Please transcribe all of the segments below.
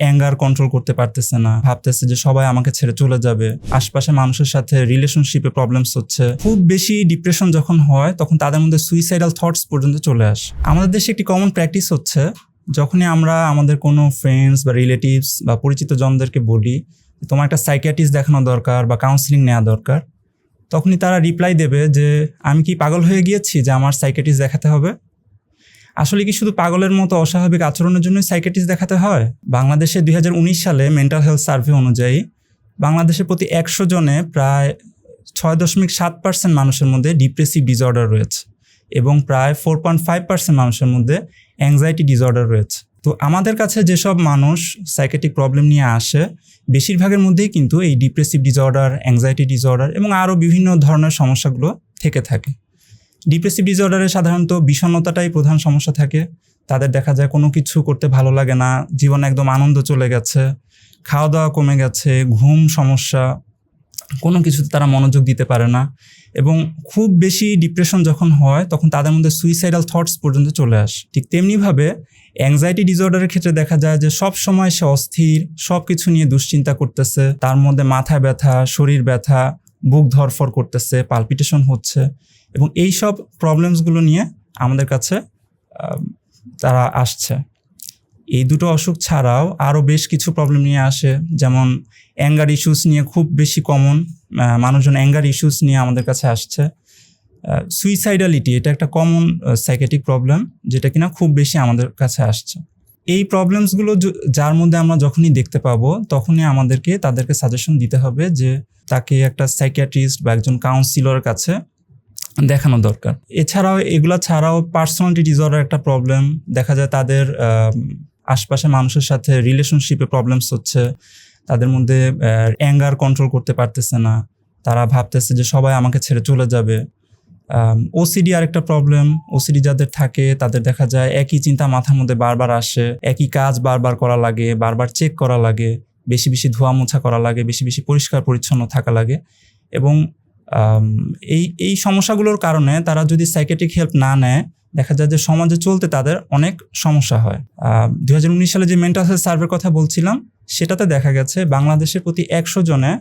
Anger control করতে পারতেছে না, ভাবতেছে যে সবাই আমাকে ছেড়ে চলে যাবে। আশপাশে মানুষের সাথে রিলেশনশিপে প্রবলেমস হচ্ছে। খুব বেশি ডিপ্রেশন যখন হয়, তখন তাদের মধ্যে সুইসাইডাল থটস পর্যন্ত চলে আসে। আমাদের দেশে একটি কমন প্র্যাকটিস হচ্ছে, যখনই আমরা আমাদের কোনো ফ্রেন্ডস বা রিলেটিভস বা পরিচিত জনদেরকে বলি তোমার একটা সাইকিয়াটিস্ট দেখানো দরকার বা কাউন্সিলিং নেওয়া দরকার, তখনই তারা রিপ্লাই দেবে যে, আমি কি পাগল হয়ে গিয়েছি যে আমার সাইকিয়াটিস্ট দেখাতে হবে? আসলে কি শুধু পাগলের মতো অস্বাভাবিক আচরণের জন্য সাইকিয়াটিস্ট দেখাতে হয়? বাংলাদেশে দুই হাজার উনিশ সালে মেন্টাল হেলথ সার্ভে অনুযায়ী বাংলাদেশের প্রতি একশো জনে প্রায় ছয় দশমিক সাত পার্সেন্ট মানুষের মধ্যে ডিপ্রেসিভ ডিসঅর্ডার রয়েছে এবং প্রায় ফোর পয়েন্ট ফাইভ পার্সেন্ট মানুষের মধ্যে অ্যাংজাইটি ডিসঅর্ডার রয়েছে। তো আমাদের কাছে যেসব মানুষ সাইকেটিক প্রবলেম নিয়ে আসে, বেশিরভাগের মধ্যেই কিন্তু এই ডিপ্রেসিভ ডিসঅর্ডার অ্যাংজাইটি ডিসঅর্ডার এবং আরও বিভিন্ন ধরনের সমস্যাগুলো থেকে থাকে। ডিপ্রেসিভ ডিসঅর্ডারে সাধারণত বিষণ্ণতাটাই প্রধান সমস্যা থাকে। তাদের দেখা যায় কোনো কিছু করতে ভালো লাগে না, জীবনে একদম আনন্দ চলে গেছে খাওয়া দাওয়া কমে গেছে, ঘুম সমস্যা, কোনো কিছুতে তারা মনোযোগ দিতে পারে না এবং খুব বেশি ডিপ্রেশন যখন হয়, তখন তাদের মধ্যে সুইসাইডাল থটস পর্যন্ত চলে আসে। ঠিক তেমনিভাবে অ্যাংজাইটি ডিসঅর্ডারের ক্ষেত্রে দেখা যায় যে সব সময় সে অস্থির সব কিছু নিয়ে দুশ্চিন্তা করতেছে, তার মধ্যে মাথা ব্যথা, শরীর ব্যথা বুক ধরফর করতেছে পালপিটেশন হচ্ছে এবং এই সব প্রবলেমসগুলো নিয়ে আমাদের কাছে তারা আসছে। এই দুটো অসুখ ছাড়াও আরও বেশ কিছু প্রবলেম নিয়ে আসে, যেমন অ্যাঙ্গার ইস্যুস নিয়ে খুব বেশি কমন মানুষজন অ্যাঙ্গার ইস্যুস নিয়ে আমাদের কাছে আসছে। সুইসাইডালিটি এটা একটা কমন সাইকেটিক প্রবলেম যেটা কিনা খুব বেশি আমাদের কাছে আসছে। এই প্রবলেমসগুলো যার মধ্যে আমরা যখনই দেখতে পাবো, তখনই আমাদেরকে তাদেরকে সাজেশন দিতে হবে যে তাকে একটা সাইকিয়াট্রিস্ট বা একজন কাউন্সিলরের কাছে দেখানো দরকার। এছাড়াও এগুলা ছাড়াও পার্সোনালিটি ডিসঅর্ডার একটা প্রবলেম দেখা যায় তাদের আশপাশে মানুষের সাথে রিলেশনশিপে প্রবলেমস হচ্ছে, তাদের মধ্যে অ্যাঙ্গার কন্ট্রোল করতে পারতেছে না, তারা ভাবতেছে যে সবাই আমাকে ছেড়ে চলে যাবে। ওসিডি আরেকটা প্রবলেম ওসিডি যাদের থাকে, তাদের দেখা যায় একই চিন্তা মাথার মধ্যে বারবার আসে, একই কাজ বারবার করা লাগে, বারবার চেক করা লাগে, বেশি বেশি ধোয়া মোছা করা লাগে, বেশি বেশি পরিষ্কার পরিচ্ছন্ন থাকা লাগে এবং এই এই সমস্যাগুলোর কারণে তারা যদি সাইকেট্রিক হেল্প না নেয়, দেখা যায় যে সমাজে চলতে তাদের অনেক সমস্যা হয়। দু হাজার উনিশ সালে যে মেন্টাল হেলথ সার্ভের কথা বলছিলাম, সেটাতে দেখা গেছে বাংলাদেশের প্রতি একশো জনে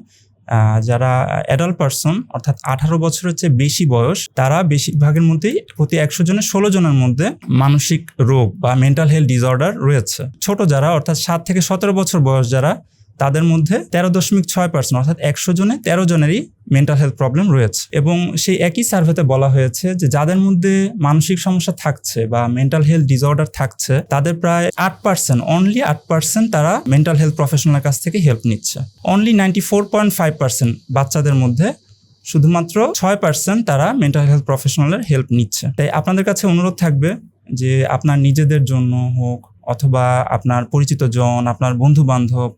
যারা অ্যাডাল্ট পার্সন অর্থাৎ আঠারো বছরের চেয়ে বেশি বয়স, তারা বেশিরভাগের মধ্যেই প্রতি একশো জনের, ষোলো জনের মধ্যে মানসিক রোগ বা মেন্টাল হেলথ ডিসঅর্ডার রয়েছে। ছোট যারা, অর্থাৎ সাত থেকে সতেরো বছর বয়স যারা তাদের মধ্যে তেরো দশমিক ছয় পার্সেন্ট, অর্থাৎ একশো জনে তেরো জনেরই মেন্টাল হেলথ প্রবলেম রয়েছে। এবং সেই একই সার্ভেতে বলা হয়েছে যে যাদের মধ্যে মানসিক সমস্যা থাকছে বা মেন্টাল হেলথ ডিসঅর্ডার থাকছে, তাদের প্রায় আট পার্সেন্ট অনলি আট পার্সেন্ট তারা মেন্টাল হেলথ প্রফেশনালের কাছ থেকে হেল্প নিচ্ছে। Only ninety four point five percent বাচ্চাদের মধ্যে শুধুমাত্র ছয় পার্সেন্ট তারা মেন্টাল হেলথ প্রফেশনালের হেল্প নিচ্ছে। তাই আপনাদের কাছে অনুরোধ থাকবে যে আপনার নিজেদের জন্য হোক, অথবা আপনার পরিচিত জন, আপনার বন্ধু বান্ধব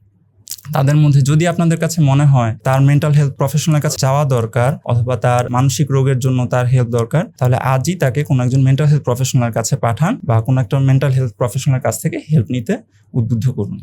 তাদের মধ্যে যদি আপনাদের কাছে মনে হয় তার মেন্টাল হেলথ প্রফেশনাল কাছে যাওয়া দরকার অথবা তার মানসিক রোগের জন্য তার হেল্প দরকার, তাহলে আজই তাকে কোনো একজন মেন্টাল হেলথ প্রফেশনাল কাছে পাঠান বা কোনো একটা মেন্টাল হেলথ প্রফেশনাল কাছ থেকে হেল্প নিতে উদ্বুদ্ধ করুন।